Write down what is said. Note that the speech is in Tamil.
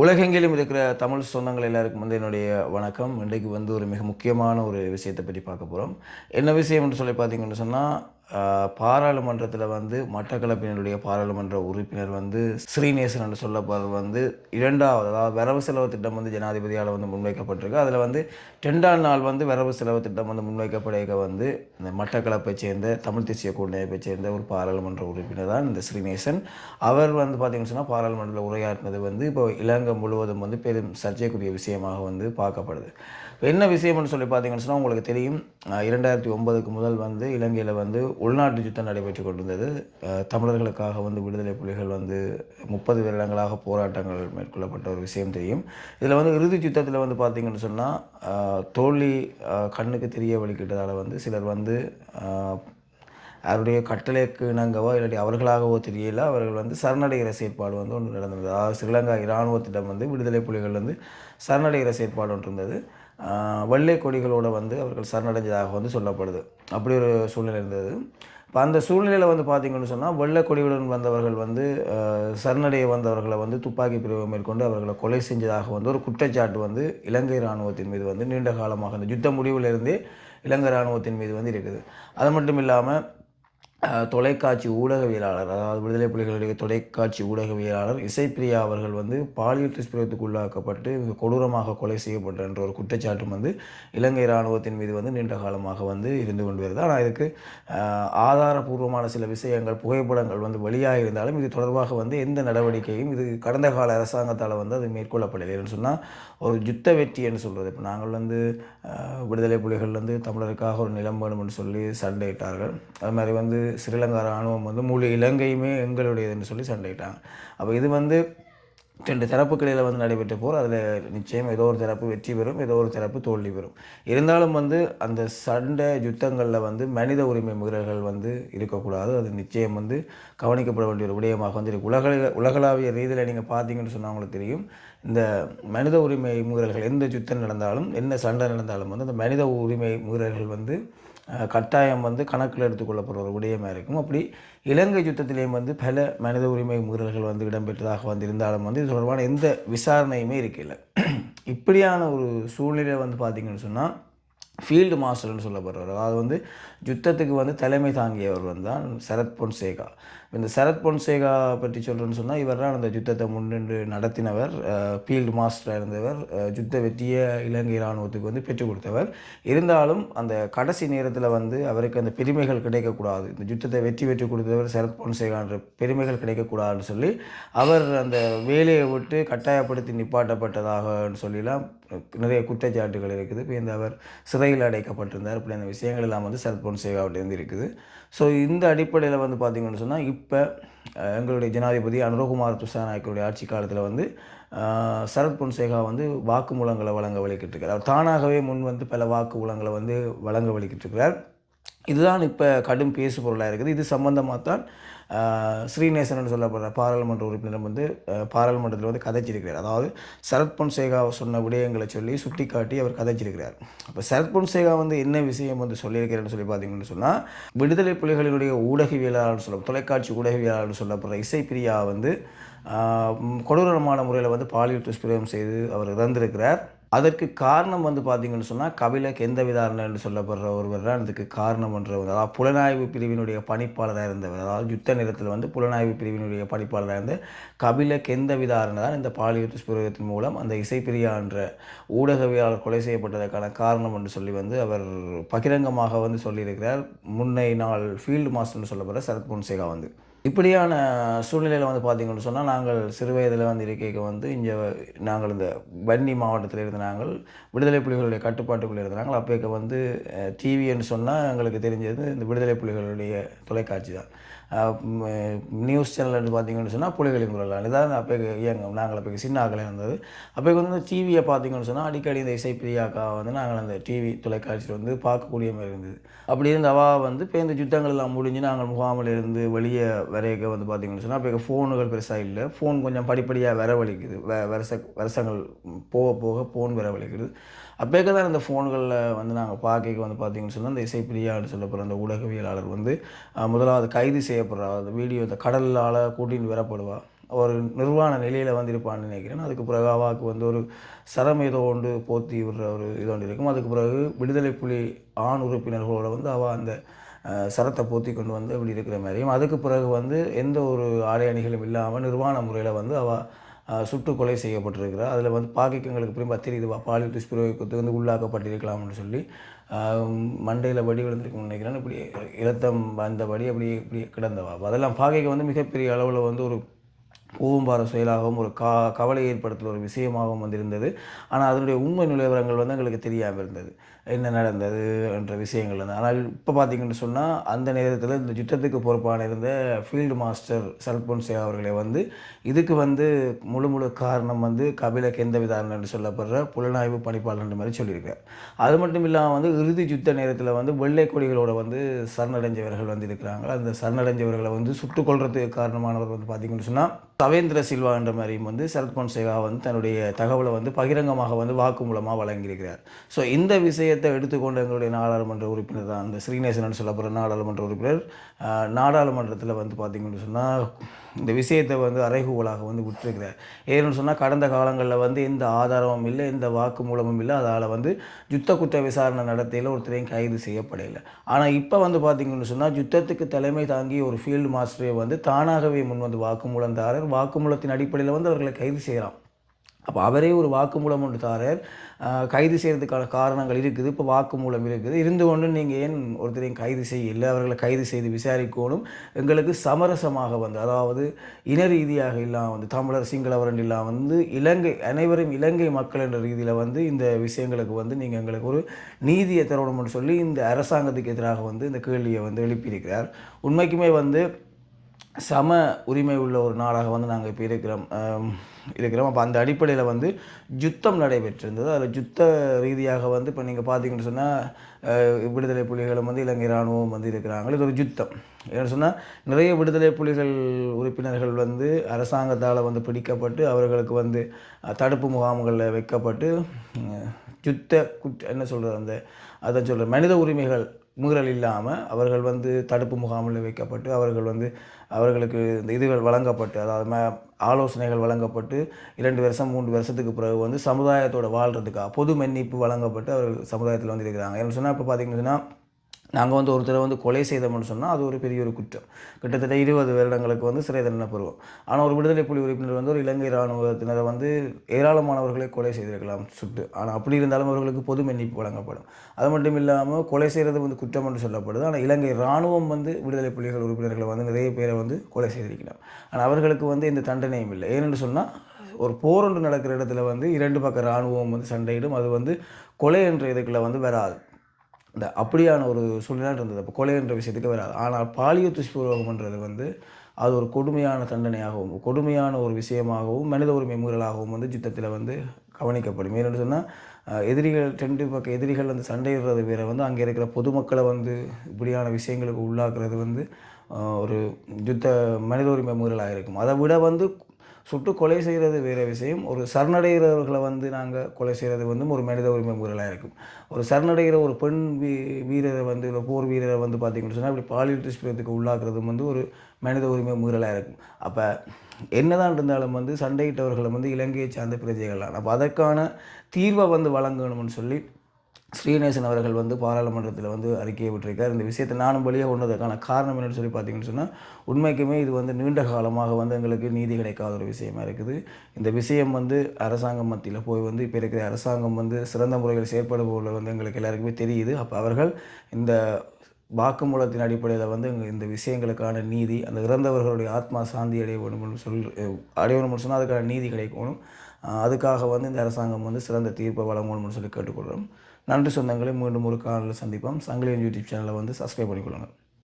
உலகெங்கிலும் இருக்கிற தமிழ் சொந்தங்கள் எல்லாருக்கும் வந்து என்னுடைய வணக்கம். இன்றைக்கு வந்து ஒரு மிக முக்கியமான ஒரு விஷயத்தை பற்றி பார்க்க போகிறோம் என்ன விஷயம் என்று சொல்லி பார்த்தீங்கன்னு சொன்னால் பாராளுமன்றத்தில் வந்து மட்டக்களப்பினருடைய பாராளுமன்ற உறுப்பினர் வந்து ஸ்ரீநேசன் என்று சொல்லப்படுறது வந்து இரண்டாவது அதாவது வரவு செலவு திட்டம் வந்து ஜனாதிபதியால் வந்து முன்வைக்கப்பட்டிருக்கு. அதில் வந்து ரெண்டாம் நாள் வந்து வரவு செலவு திட்டம் வந்து முன்வைக்கப்படைக்க வந்து இந்த மட்டக்களப்பை சேர்ந்த தமிழ் தேசிய கூட்டமைப்பை சேர்ந்த ஒரு பாராளுமன்ற உறுப்பினர் தான் இந்த ஸ்ரீநேசன். அவர் வந்து பார்த்திங்கன்னு சொன்னால் பாராளுமன்றத்தில் உரையாற்றினது வந்து இப்போ இலங்கை முழுவதும் வந்து பெரும் சர்ச்சைக்குரிய விஷயமாக வந்து பார்க்கப்படுது. இப்போ என்ன விஷயம்னு சொல்லி பார்த்தீங்கன்னு சொன்னால் உங்களுக்கு தெரியும் இரண்டாயிரத்தி ஒன்பதுக்கு முதல் வந்து இலங்கையில் வந்து உள்நாட்டு யுத்தம் நடைபெற்று கொண்டிருந்தது. தமிழர்களுக்காக வந்து விடுதலை புலிகள் வந்து முப்பது வருடங்களாக போராட்டங்கள் மேற்கொள்ளப்பட்ட ஒரு விஷயம் தெரியும். இதில் வந்து இறுதி யுத்தத்தில் வந்து பார்த்தீங்கன்னு சொன்னால் தோல்வி கண்ணுக்கு தெரிய வழிக்கிட்டதால் வந்து சிலர் வந்து அவருடைய கட்டளைக்கு இணங்கவோ இல்லாட்டி அவர்களாகவோ தெரியல. அவர்கள் வந்து சரணடைகிற செயற்பாடு வந்து ஒன்று நடந்தது அதாவது ஸ்ரீலங்கா இராணுவத்திடம் வந்து விடுதலை புலிகள் வந்து சரணடைகிற செயற்பாடு ஒன்று இருந்தது. வெள்ளை கொடிகளோடு வந்து அவர்கள் சரணடைஞ்சதாக வந்து சொல்லப்படுது. அப்படி ஒரு சூழ்நிலை இருந்தது. இப்போ அந்த சூழ்நிலையில் வந்து பார்த்தீங்கன்னு சொன்னால் வெள்ளை கொடியுடன் வந்தவர்கள் வந்து சரணடைய வந்தவர்களை வந்து துப்பாக்கி பிரிவு மேற்கொண்டு அவர்களை கொலை செஞ்சதாக வந்து ஒரு குற்றச்சாட்டு வந்து இலங்கை இராணுவத்தின் மீது வந்து நீண்ட காலமாக இந்த யுத்த முடிவிலிருந்தே இலங்கை இராணுவத்தின் மீது வந்து இருக்குது. அது மட்டும் இல்லாமல் தொலைக்காட்சி ஊடகவியலாளர் அதாவது விடுதலை புலிகளுடைய தொலைக்காட்சி ஊடகவியலாளர் இசைப்பிரியா அவர்கள் வந்து பாலியல் துஷ்பிரயத்துக்கு உள்ளாக்கப்பட்டு கொடூரமாக கொலை செய்யப்பட்ட என்ற ஒரு குற்றச்சாட்டும் வந்து இலங்கை இராணுவத்தின் மீது வந்து நீண்ட காலமாக வந்து இருந்து கொண்டு வருது ஆனால் இதுக்கு ஆதாரபூர்வமான சில விஷயங்கள் புகைப்படங்கள் வந்து வெளியாக இருந்தாலும் இது தொடர்பாக வந்து எந்த நடவடிக்கையும் இது கடந்த கால அரசாங்கத்தால் வந்து அது மேற்கொள்ளப்படலைன்னு சொன்னால் ஒரு யுத்த வெற்றி என்று சொல்கிறது இப்போ நாங்கள் வந்து விடுதலை புலிகள் வந்து தமிழருக்காக ஒரு நிலம் வேணும்னு சொல்லி சண்டையிட்டார்கள். அது மாதிரி வந்து ஸ்ரீலங்கா இராணுவம் வந்து முழு இலங்கையுமே எங்களுடையதுன்னு சொல்லி சண்டையிட்டாங்க. அப்போ இது வந்து ரெண்டு தரப்புக்கிடையில் வந்து நடைபெற்ற போர். அதில் நிச்சயம் ஏதோ ஒரு தரப்பு வெற்றி பெறும் ஏதோ ஒரு தரப்பு தோல்வி பெறும். இருந்தாலும் வந்து அந்த சண்டை யுத்தங்களில் வந்து மனித உரிமை மீறல்கள் வந்து இருக்கக்கூடாது. அது நிச்சயம் வந்து கவனிக்கப்பட வேண்டிய ஒரு விடயமாக வந்து இருக்கு. உலக உலகளாவிய ரீதியில் நீங்கள் பார்த்தீங்கன்னு சொன்னால் உங்களுக்கு தெரியும். இந்த மனித உரிமை மீறல்கள் எந்த யுத்தம் நடந்தாலும் என்ன சண்டை நடந்தாலும் வந்து அந்த மனித உரிமை மீறல்கள் வந்து கட்டாயம் வந்து கணக்கில் எடுத்துக்கொள்ளப்படுற ஒரு விடயமாக இருக்கும். அப்படி இலங்கை யுத்தத்திலேயும் வந்து பல மனித உரிமை மீறல்கள் வந்து இடம்பெற்றதாக வந்து இருந்தாலும் வந்து இது தொடர்பான எந்த விசாரணையுமே இருக்கில்லை இப்படியான ஒரு சூழ்நிலை வந்து பார்த்திங்கன்னு சொன்னால் ஃபீல்டு மாஸ்டர்னு சொல்லப்படுறவர் அதாவது வந்து யுத்தத்துக்கு வந்து தலைமை தாங்கியவர் தான் சரத் பொன்சேகா. இந்த சரத் பொன்சேகா பற்றி சொல்கிறேன்னு சொன்னால் இவர் தான் அந்த யுத்தத்தை முன்னின்று நடத்தினவர். ஃபீல்டு மாஸ்டராக இருந்தவர். யுத்த வெற்றிய இலங்கை இராணுவத்துக்கு வந்து பெற்றுக் கொடுத்தவர். இருந்தாலும் அந்த கடைசி நேரத்தில் வந்து அவருக்கு அந்த பெருமைகள் கிடைக்கக்கூடாது. இந்த யுத்தத்தை வெற்றி வெற்றி கொடுத்தவர் சரத் பொன்சேகான்ற பெருமைகள் கிடைக்கக்கூடாதுன்னு சொல்லி அவர் அந்த வேலையை விட்டு கட்டாயப்படுத்தி நிப்பாட்டப்பட்டதாகன்னு சொல்லிலாம் நிறைய குற்றச்சாட்டுகள் இருக்குது. இப்போ இந்த அவர் சிறையில் அடைக்கப்பட்டிருந்தார். இப்படி அந்த விஷயங்கள் எல்லாம் வந்து சரத் பொன்சேகாவிட்டேருந்து இருக்குது. ஸோ இந்த அடிப்படையில் வந்து பார்த்திங்கன்னு சொன்னால் இப்போ எங்களுடைய ஜனாதிபதி அனுரகுமார் துஷாநாயக்கருடைய ஆட்சி காலத்தில் வந்து சரத் பொன்சேகா வந்து வாக்குமூலங்களை வழங்க வழிக்கிட்டு இருக்கார் அவர் தானாகவே முன் வந்து பல வாக்குமூலங்களை வந்து வழங்க வழிக்கிட்டு இருக்கிறார் இதுதான் இப்போ கடும் பேசு பொருளாக இருக்குது. இது சம்பந்தமாக தான் ஸ்ரீநேசன் சொல்லப்படுற பாராளுமன்ற உறுப்பினர் வந்து பாராளுமன்றத்தில் வந்து கதைச்சிருக்கிறார். அதாவது சரத் பொன்சேகா சொன்ன விடயங்களை சொல்லி சுட்டிக்காட்டி அவர் கதைச்சிருக்கிறார். அப்போ சரத் பொன்சேகா வந்து என்ன விஷயம் வந்து சொல்லியிருக்கிறேன்னு சொல்லி பார்த்தீங்கன்னு சொன்னால் விடுதலை புலிகளினுடைய ஊடகவியலாளர் சொல்ல தொலைக்காட்சி ஊடகவியலாளர் சொல்லப்படுற இசைப்பிரியா வந்து கொடூரமான முறையில் வந்து பாலியல் துஷ்பிரயோகம் செய்து அவர் இறந்திருக்கிறார். அதற்கு காரணம் வந்து பார்த்தீங்கன்னு சொன்னால் கபிலக் எந்த விதாரணை என்று சொல்லப்படுற ஒருவர் தான் இதுக்கு காரணம் என்றவர் அதாவது புலனாய்வு பிரிவினுடைய பணிப்பாளராக இருந்தவர். அதாவது யுத்த நேரத்தில் வந்து புலனாய்வு பிரிவினுடைய பணிப்பாளராக இருந்த கபிலக் எந்த விதாரணை தான் இந்த பாலியுத்த துஷ்பிரயோகத்தின் மூலம் அந்த இசைப்பிரியா என்ற ஊடகவியாளர் கொலை செய்யப்பட்டதற்கான காரணம் என்று சொல்லி வந்து அவர் பகிரங்கமாக வந்து சொல்லியிருக்கிறார். முன்னை நாள் ஃபீல்டு மாஸ்டர்னு சொல்லப்படுற சரத் பொன்சேகா வந்து. இப்படியான சூழ்நிலையில் வந்து பார்த்தீங்கன்னு சொன்னால் நாங்கள் சிறு வயதில் வந்து இருக்கைக்கு வந்து இங்கே நாங்கள் இந்த வன்னி மாவட்டத்தில் இருந்த நாங்கள் விடுதலை புலிகளுடைய கட்டுப்பாட்டுக்குள்ளே இருந்த நாங்கள் அப்போக்க வந்து டிவின்னு சொன்னால் எங்களுக்கு தெரிஞ்சது இந்த விடுதலை புலிகளுடைய தொலைக்காட்சி தான். நியூஸ் சேனல் பார்த்தீங்கன்னு சொன்னால் புலிகளின் குரல் இதான் அப்போ இயங்கும். நாங்கள் அப்போ சின்ன ஆக்கள் இருந்தது. அப்போ வந்து இந்த டிவியை பார்த்தீங்கன்னு சொன்னால் அடிக்கடி இந்த இசைப்பிரியாக்கா வந்து நாங்கள் அந்த டிவி தொலைக்காட்சியில் வந்து பார்க்கக்கூடிய மாதிரி இருந்தது. அப்படி இருந்தவா வந்து இப்போ இந்த யுத்தங்கள் எல்லாம் முடிஞ்சு நாங்கள் முகாமில் இருந்து வெளியே வரையக்க வந்து பார்த்தீங்கன்னு சொன்னால் இப்போ ஃபோனுகள் பெருசாக இல்லை. ஃபோன் கொஞ்சம் படிப்படியாக வரவழிக்குது. வ வருஷ வருஷங்கள் போக போக ஃபோன் வரவழிக்குது. அப்போக்க தான் இந்த ஃபோன்களில் வந்து நாங்கள் பார்க்க வந்து பார்த்தீங்கன்னு சொன்னால் இந்த இசைப்பிரியான்னு சொல்லப்படுற அந்த ஊடகவியலாளர் வந்து முதலாவது கைது செய்யப்படுறா. அந்த வீடியோ இந்த கடலால் கூட்டின்னு வரப்படுவா. ஒரு நிர்வாண நிலையில் வந்திருப்பான்னு நினைக்கிறேன். அதுக்கு பிறகு அவாவுக்கு வந்து ஒரு சரம் ஏதோ ஒன்று போத்தி விடுற ஒரு இது ஒன்று இருக்கும். அதுக்கு பிறகு விடுதலை புலி ஆண் உறுப்பினர்களோட வந்து அவள் அந்த சரத்தை போத்தி கொண்டு வந்து இப்படி இருக்கிற மாதிரியும் அதுக்கு பிறகு வந்து எந்த ஒரு ஆடை அணிகளும் இல்லாமல் நிர்வாண முறையில் வந்து அவள் சுட்டு கொலை செய்யப்பட்டிருக்கிறார் அதில் வந்து பாக்கிக்கங்களுக்கு எங்களுக்கு திரும்ப தெரியுது பாலியல் துஷ்பிரயோகத்துக்கு வந்து உள்ளாக்கப்பட்டிருக்கலாம்னு சொல்லி மண்டையில் வடி விழுந்திருக்கும்னு நினைக்கிறேன். இப்படி இரத்தம் வந்தபடி அப்படி இப்படி கிடந்தவா? அதெல்லாம் பாகைக்கு வந்து மிகப்பெரிய அளவில் வந்து ஒரு பூம்பார செயலாகவும் ஒரு கா கவலை ஏற்படுத்துகிற ஒரு விஷயமாகவும் வந்திருந்தது. ஆனால் அதனுடைய உண்மை நிலவரங்கள் வந்து எங்களுக்கு தெரியாமல் இருந்தது. என்ன நடந்தது என்ற விஷயங்கள் இருந்தது. ஆனால் இப்போ பார்த்தீங்கன்னு சொன்னால் அந்த நேரத்தில் இந்த யுத்தத்துக்கு பொறுப்பான இருந்த ஃபீல்டு மாஸ்டர் சல்பொன்சே அவர்களை வந்து இதுக்கு வந்து முழு முழு காரணம் வந்து கபில கெந்தவிதாரன் என்று சொல்லப்படுற புலனாய்வு பணிப்பாளர் மாதிரி சொல்லியிருக்கார் அது மட்டும் இல்லாமல் வந்து இறுதி யுத்த நேரத்தில் வந்து வெள்ளை கொடிகளோட வந்து சரணடைஞ்சவர்கள் வந்து இருக்கிறாங்க. அந்த சரணடைஞ்சவர்களை வந்து சுட்டுக் கொள்றதுக்கு காரணமானவர் வந்து பார்த்தீங்கன்னு சொன்னால் சவேந்திர சில்வா என்ற மாதிரியும் வந்து சரத்பொன்சேகா வந்து தன்னுடைய தகவலை வந்து பகிரங்கமாக வந்து வாக்குமூலமாக வழங்கியிருக்கிறார். ஸோ இந்த விஷயத்தை எடுத்துக்கொண்டு எங்களுடைய நாடாளுமன்ற உறுப்பினர் தான் அந்த ஸ்ரீநேசன் சொல்லப்படுற நாடாளுமன்ற உறுப்பினர். நாடாளுமன்றத்தில் வந்து பார்த்தீங்கன்னு சொன்னால் இந்த விஷயத்தை வந்து அறைகூவலாக வந்து விட்டுருக்கிறார். ஏன்னு சொன்னால் கடந்த காலங்களில் வந்து எந்த ஆதாரமும் இல்லை எந்த வாக்குமூலமும் இல்லை. அதால் வந்து யுத்த குற்ற விசாரணை நடத்தையில் ஒருத்தரையும் கைது செய்யப்படலை. ஆனால் இப்போ வந்து பார்த்திங்கன்னு சொன்னால் யுத்தத்துக்கு தலைமை தாங்கி ஒரு ஃபீல்டு மாஸ்டரை வந்து தானாகவே முன் வந்து வாக்குமூலம் தாரர். வாக்குமூலத்தின் அடிப்படையில் வந்து அவர்களை கைது செய்கிறான் அப்போ அவரே ஒரு வாக்குமூலம் ஒன்று தாரர். கைது செய்கிறதுக்கான காரணங்கள் இருக்குது. இப்போ வாக்குமூலம் இருக்குது. இருந்து கொண்டு நீங்கள் ஏன் ஒருத்தரையும் கைது செய்யலை? அவர்களை கைது செய்து விசாரிக்கணும். எங்களுக்கு சமரசமாக வந்து அதாவது இன ரீதியாக இல்லாமல் வந்து தமிழர் சிங்களவரன் இல்லாமல் வந்து இலங்கை அனைவரும் இலங்கை மக்கள் என்ற ரீதியில் வந்து இந்த விஷயங்களுக்கு வந்து நீங்கள் எங்களுக்கு ஒரு நீதியை தரணும்னு சொல்லி இந்த அரசாங்கத்துக்கு எதிராக வந்து இந்த கேள்வியை வந்து எழுப்பியிருக்கிறார். உண்மைக்குமே வந்து சம உரிமை உள்ள ஒரு நாடாக வந்து நாங்கள் இப்போ இருக்கிறோம். இருக்கிறோம். அப்போ அந்த அடிப்படையில் வந்து யுத்தம் நடைபெற்றிருந்தது. அதில் யுத்த ரீதியாக வந்து இப்போ நீங்கள் பார்த்தீங்கன்னு சொன்னால் விடுதலை புலிகளும் வந்து இலங்கை இராணுவம் வந்து இருக்கிறாங்க. இது ஒரு யுத்தம். ஏன்னு சொன்னால் நிறைய விடுதலை புலிகள் உறுப்பினர்கள் வந்து அரசாங்கத்தால் வந்து பிடிக்கப்பட்டு அவர்களுக்கு வந்து தடுப்பு முகாம்களில் வைக்கப்பட்டு யுத்த குற்ற என்ன சொல்கிறது அந்த அதை சொல்கிற மனித உரிமைகள் மீறல் இல்லாமல் அவர்கள் வந்து தடுப்பு முகாமில் வைக்கப்பட்டு அவர்கள் வந்து அவர்களுக்கு இந்த இதுகள் வழங்கப்பட்டு அதாவது ம ஆலோசனைகள் வழங்கப்பட்டு இரண்டு வருஷம் மூன்று வருஷத்துக்கு பிறகு வந்து சமுதாயத்தோட வாழ்கிறதுக்காக பொது மன்னிப்பு வழங்கப்பட்டு அவர்கள் சமுதாயத்தில் வந்து இருக்கிறாங்க என்ன சொன்னால் இப்போ பார்த்தீங்கன்னா நாங்கள் வந்து ஒருத்தரை வந்து கொலை செய்தோம்னு சொன்னால் அது ஒரு பெரிய ஒரு குற்றம். கிட்டத்தட்ட இருபது வருடங்களுக்கு வந்து சிறை தண்டனை பெறுவோம். ஆனால் ஒரு விடுதலை புலி உறுப்பினர் வந்து ஒரு இலங்கை இராணுவத்தினரை வந்து ஏராளமானவர்களை கொலை செய்திருக்கலாம் சுட்டு. ஆனால் அப்படி இருந்தாலும் அவர்களுக்கு பொது மன்னிப்பு வழங்கப்படும். அது மட்டும் இல்லாமல் கொலை செய்கிறது வந்து குற்றம் என்று சொல்லப்படுது. ஆனால் இலங்கை இராணுவம் வந்து விடுதலை புலிகள் உறுப்பினர்களை வந்து நிறைய பேரை வந்து கொலை செய்திருக்கலாம் ஆனால் அவர்களுக்கு வந்து எந்த தண்டனையும் இல்லை. ஏனென்று சொன்னால் ஒரு போர் ஒன்று நடக்கிற இடத்துல வந்து இரண்டு பக்க இராணுவம் வந்து சண்டையிடும். அது வந்து கொலை என்ற இதுக்குள்ள வந்து வராது. இந்த அப்படியான ஒரு சூழ்நிலை இருந்தது. அப்போ கொலைன்ற விஷயத்துக்கு வராது. ஆனால் பாலியல் துஷ்பிரயோகம்ன்றது வந்து அது ஒரு கொடுமையான தண்டனையாகவும் கொடுமையான ஒரு விஷயமாகவும் மனித உரிமை மீறலாகவும் வந்து யுத்தத்தில் வந்து கவனிக்கப்படும். ஏன்னு சொன்னால் எதிரிகள் ரெண்டு பக்க எதிரிகள் வந்து சண்டையிடுறது வேற வந்து அங்கே இருக்கிற பொதுமக்களை வந்து இப்படியான விஷயங்களுக்கு உள்ளாக்குறது வந்து ஒரு யுத்த மனித உரிமை மீறலாக இருக்கும் அதை விட வந்து சுட்டு கொலை செய்கிறது வேறு விஷயம். ஒரு சரணடைகிறவர்களை வந்து நாங்கள் கொலை செய்கிறது வந்து ஒரு மனித உரிமை மீறலாக இருக்கும். ஒரு சரணடைகிற ஒரு பெண் வீ வீரரை வந்து இல்லை போர் வீரரை வந்து பார்த்தீங்கன்னு சொன்னால் இப்படி பாலியல் துஷ்பிரயத்துக்கு உள்ளாக்குறதும் வந்து ஒரு மனித உரிமை மீறலாக இருக்கும். அப்போ என்னதான் இருந்தாலும் வந்து சண்டையிட்டவர்களை வந்து இலங்கையை சார்ந்த பிரஜைகள் தான் அப்போ அதற்கான தீர்வை வந்து வழங்கணும்னு சொல்லி ஸ்ரீநேசன் அவர்கள் வந்து பாராளுமன்றத்தில் வந்து அறிக்கையை விட்டிருக்கார். இந்த விஷயத்தை நானும் வழியாக ஒன்றதுக்கான காரணம் என்னென்னு சொல்லி பார்த்தீங்கன்னு சொன்னால் உண்மைக்குமே இது வந்து நீண்ட காலமாக வந்து எங்களுக்கு நீதி கிடைக்காத ஒரு விஷயமா இருக்குது. இந்த விஷயம் வந்து அரசாங்கம் மத்தியில் போய் வந்து இப்போ இருக்கிற அரசாங்கம் வந்து சிறந்த முறையில் செயற்படுபவர்கள் வந்து எங்களுக்கு எல்லாருக்குமே தெரியுது. அப்போ அவர்கள் இந்த வாக்குமூலத்தின் அடிப்படையில் வந்து இந்த விஷயங்களுக்கான நீதி அந்த இறந்தவர்களுடைய ஆத்மா சாந்தி அடைய வேணும்னு சொல் அடையணும்னு சொன்னால் அதுக்கான நீதி கிடைக்கணும். அதுக்காக வந்து இந்த அரசாங்கம் வந்து சிறந்த தீர்ப்பை வழங்கணும்னு சொல்லி கேட்டுக்கொள்கிறோம் நன்றி சொந்தங்களை மீண்டும் ஒரு காலையில் சந்திப்போம். சங்கிலியன் யூடியூப் சேனலை வந்து சப்ஸ்கிரைப் பண்ணிக்கொள்ளுங்கள்.